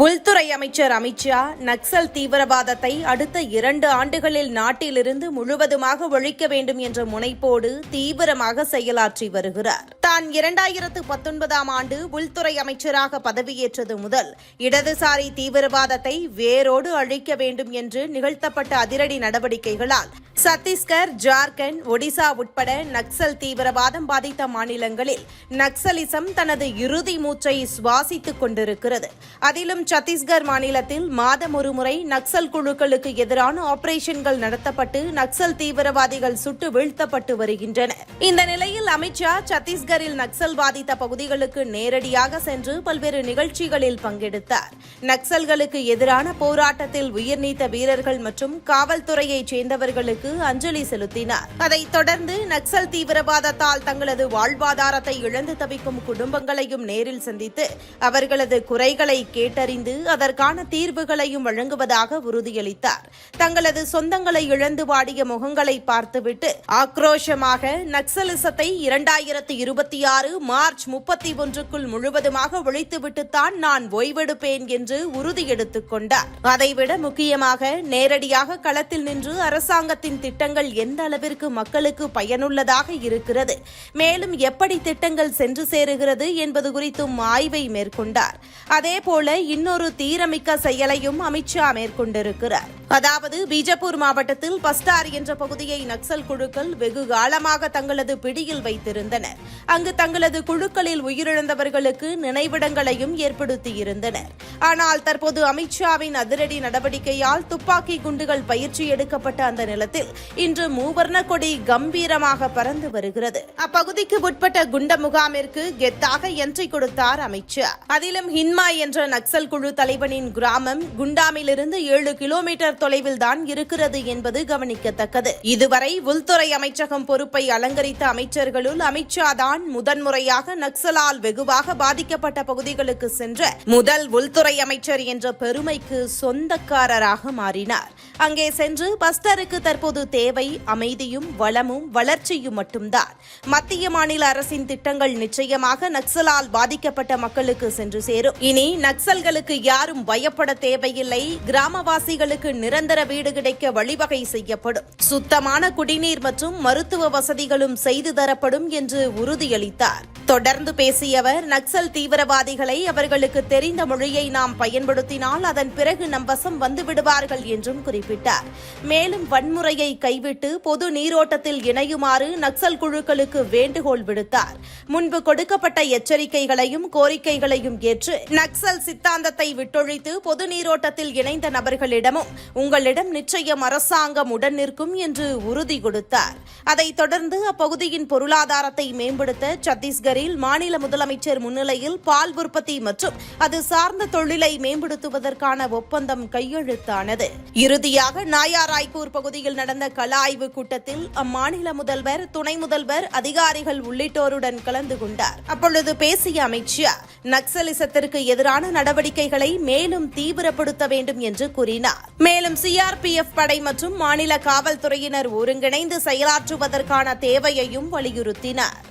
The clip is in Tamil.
உள்துறை அமைச்சர் அமித்ஷா நக்சல் தீவிரவாதத்தை அடுத்த இரண்டு ஆண்டுகளில் நாட்டிலிருந்து முழுவதுமாக ஒழிக்க வேண்டும் என்ற முனைப்போடு தீவிரமாக செயலாற்றி வருகிறார். தான் இரண்டாயிரத்து பத்தொன்பதாம் ஆண்டு உள்துறை அமைச்சராக பதவியேற்றது முதல் இடதுசாரி தீவிரவாதத்தை வேரோடு அழிக்க வேண்டும் என்று நிகழ்த்தப்பட்ட அதிரடி நடவடிக்கைகளால் சத்தீஸ்கர் ஜார்க்கண்ட் ஒடிசா உட்பட நக்சல் தீவிரவாதம் பாதித்த மாநிலங்களில் நக்சலிசம் தனது இறுதி மூச்சை சுவாசித்துக் கொண்டிருக்கிறது. அதிலும் சத்தீஸ்கர் மாநிலத்தில் மாதம் ஒருமுறை நக்சல் குழுக்களுக்கு எதிரான ஆபரேஷன்கள் நடத்தப்பட்டு நக்சல் தீவிரவாதிகள் சுட்டு வீழ்த்தப்பட்டு வருகின்றனர் இந்த நிலையில் அமித்ஷா சத்தீஸ்கரில் நக்சல் பாதித்த பகுதிகளுக்கு நேரடியாக சென்று பல்வேறு நிகழ்ச்சிகளில் பங்கெடுத்தார். நக்சல்களுக்கு எதிரான போராட்டத்தில் உயிர் நீத்த வீரர்கள் மற்றும் காவல்துறையைச் சேர்ந்தவர்களுக்கு அஞ்சலி செலுத்தினார். அதைத் தொடர்ந்து நக்சல் தீவிரவாதத்தால் தங்களது வாழ்வாதாரத்தை இழந்து தவிக்கும் குடும்பங்களையும் நேரில் சந்தித்து அவர்களது குறைகளை கேட்டறி கேட்டறிந்து அதற்கான தீர்வுகளையும் வழங்குவதாக உறுதியளித்தார். தங்களது சொந்தங்களை இழந்து வாடிய முகங்களை பார்த்துவிட்டு ஆக்ரோஷமாக நக்சலிசத்தை இரண்டாயிரத்தி இருபத்தி ஆறு மார்ச் முப்பத்தி ஒன்றுக்குள் முழுவதுமாக ஒழித்துவிட்டுத்தான் நான் ஓய்வெடுப்பேன் என்று உறுதியெடுத்துக் கொண்டார். அதைவிட முக்கியமாக நேரடியாக களத்தில் நின்று அரசாங்கத்தின் திட்டங்கள் எந்த அளவிற்கு மக்களுக்கு பயனுள்ளதாக இருக்கிறது மேலும் எப்படி திட்டங்கள் சென்று சேருகிறது என்பது குறித்தும் ஆய்வை மேற்கொண்டார். அதேபோல இன்னும் இன்னொரு தீரமிக்க செயலையும் அமித்ஷா மேற்கொண்டிருக்கிறார். அதாவது பீஜப்பூர் மாவட்டத்தில் பஸ்டார் என்ற பகுதியை நக்சல் குழுக்கள் வெகு காலமாக தங்களது பிடியில் வைத்திருந்தனர். அங்கு தங்களது குழுக்களில் உயிரிழந்தவர்களுக்கு நினைவிடங்களையும் ஏற்படுத்தியிருந்தனர். ஆனால் தற்போது அமித்ஷாவின் அதிரடி நடவடிக்கையால் துப்பாக்கி குண்டுகள் பயிற்சி எடுக்கப்பட்ட அந்த நிலத்தில் இன்று மூவர்ண கொடி கம்பீரமாக பறந்து வருகிறது. அப்பகுதிக்கு உட்பட்ட குண்ட முகாமிற்கு கெத்தாக என்ட்ரி கொடுத்தார் அமித்ஷா அதிலும் ஹின்மா என்ற நக்சல் குழு தலைவனின் கிராமம் குண்டாமிலிருந்து ஏழு கிலோமீட்டர் தொலைவில் தான் இருக்கிறது என்பது கவனிக்கத்தக்கது. இதுவரை உள்துறை அமைச்சகம் பொறுப்பை அலங்கரித்த அமைச்சர்களுள் அமித்ஷா தான் முதன்முறையாக நக்சலால் வெகுவாக பாதிக்கப்பட்ட பகுதிகளுக்கு சென்ற முதல் உள்துறை அமைச்சர் என்ற பெருமைக்கு சொந்தக்காரராக மாறினார். அங்கே சென்று பஸ்டருக்கு தற்போது தேவை அமைதியும் வளமும் வளர்ச்சியும் மட்டும்தான். மத்திய மாநில அரசின் திட்டங்கள் நிச்சயமாக நக்சலால் பாதிக்கப்பட்ட மக்களுக்கு சென்று சேரும். இனி நக்சல்களுக்கு யாரும் பயப்பட தேவையில்லை. கிராமவாசிகளுக்கு நிரந்தர வீடு கிடைக்க வழிவகை செய்யப்படும். சுத்தமான குடிநீர் மற்றும் மருத்துவ வசதிகளும் செய்து தரப்படும் என்று உறுதியளித்தார். தொடர்ந்து பேசிய அவர் நக்சல் தீவிரவாதிகளை அவர்களுக்கு தெரிந்த மொழியை நாம் பயன்படுத்தினால் அதன் பிறகு நம் வசம் வந்து விடுவார்கள் என்றும் குறிப்பிட்டார். மேலும் வன்முறையை கைவிட்டு பொது நீரோட்டத்தில் இணையுமாறு நக்சல் குழுக்களுக்கு வேண்டுகோள் விடுத்தார். முன்பு கொடுக்கப்பட்ட எச்சரிக்கைகளையும் கோரிக்கைகளையும் ஏற்று நக்சல் சித்தாந்தத்தை விட்டொழித்து பொது நீரோட்டத்தில் இணைந்த நபர்களிடமும் உங்களிடம் நிச்சயம் அரசாங்கம் உடன் நிற்கும் என்று உறுதி கொடுத்தார். அதைத் தொடர்ந்து அப்பகுதியின் பொருளாதாரத்தை மேம்படுத்த சத்தீஸ்கரில் மாநில முதலமைச்சர் முன்னிலையில் பால் உற்பத்தி மற்றும் அது சார்ந்த தொழிலை மேம்படுத்துவதற்கான ஒப்பந்தம் கையெழுத்தானது. இறுதியாக நாயாராய்ப்பூர் பகுதியில் நடந்த கல ஆய்வு கூட்டத்தில் அம்மாநில முதல்வர் துணை முதல்வர் அதிகாரிகள் உள்ளிட்டோருடன் கலந்து கொண்டார். அப்பொழுது பேசிய அமைச்சர் நக்சலிசத்திற்கு எதிரான நடவடிக்கைகளை மேலும் தீவிரப்படுத்த வேண்டும் என்று கூறினார். மேலும் சிஆர்பிஎஃப் படை மற்றும் மாநில காவல்துறையினர் ஒருங்கிணைந்து செயலாற்றுவதற்கான தேவையையும் வலியுறுத்தினார்.